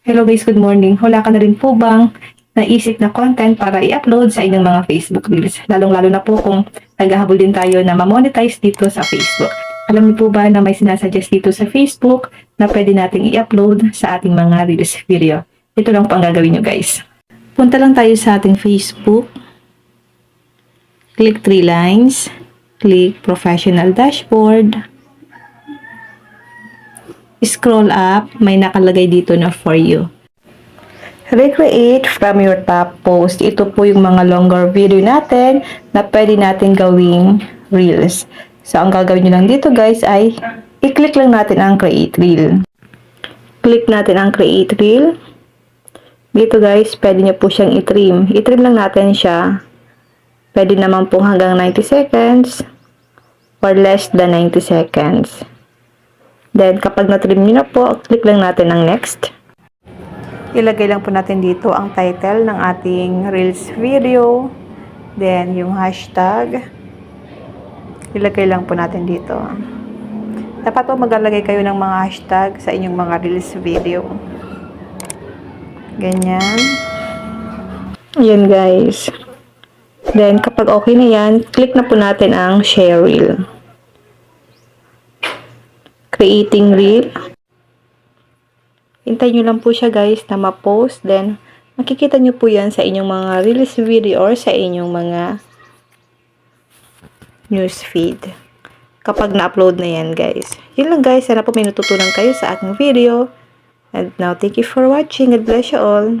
Hello guys, good morning. Wala ka na rin po bang naisip na content para i-upload sa inyong mga Facebook Reels? Lalong-lalo na po kung naghahabol din tayo na ma-monetize dito sa Facebook. Alam niyo po ba na may sinasuggest dito sa Facebook na pwede nating i-upload sa ating mga Reels video? Ito lang po ang gagawin nyo guys. Punta lang tayo sa ating Facebook. Click three lines. Click Professional Dashboard. Scroll up, may nakalagay dito na for you. Recreate from your top post. Ito po yung mga longer video natin na pwede natin gawing reels. So, ang gagawin nyo lang dito guys ay i-click lang natin ang create reel. Click natin ang create reel. Dito guys, pwede nyo po siyang i-trim. I-trim lang natin siya. Pwede naman po hanggang 90 seconds or less than 90 seconds. Then, kapag na-trim nyo na po, click lang natin ang next. Ilagay lang po natin dito ang title ng ating Reels video. Then, yung hashtag. Ilagay lang po natin dito. Dapat po maglalagay kayo ng mga hashtag sa inyong mga Reels video. Ganyan. Yan guys. Then, kapag okay na yan, click na po natin ang share reel creating reel. Hintayin nyo lang po siya guys na ma-post. Then, makikita nyo po yan sa inyong mga release video or sa inyong mga news feed. Kapag na-upload na yan guys. Yun lang guys. Sana po may natutunan kayo sa aking video. And now, thank you for watching. God bless you all.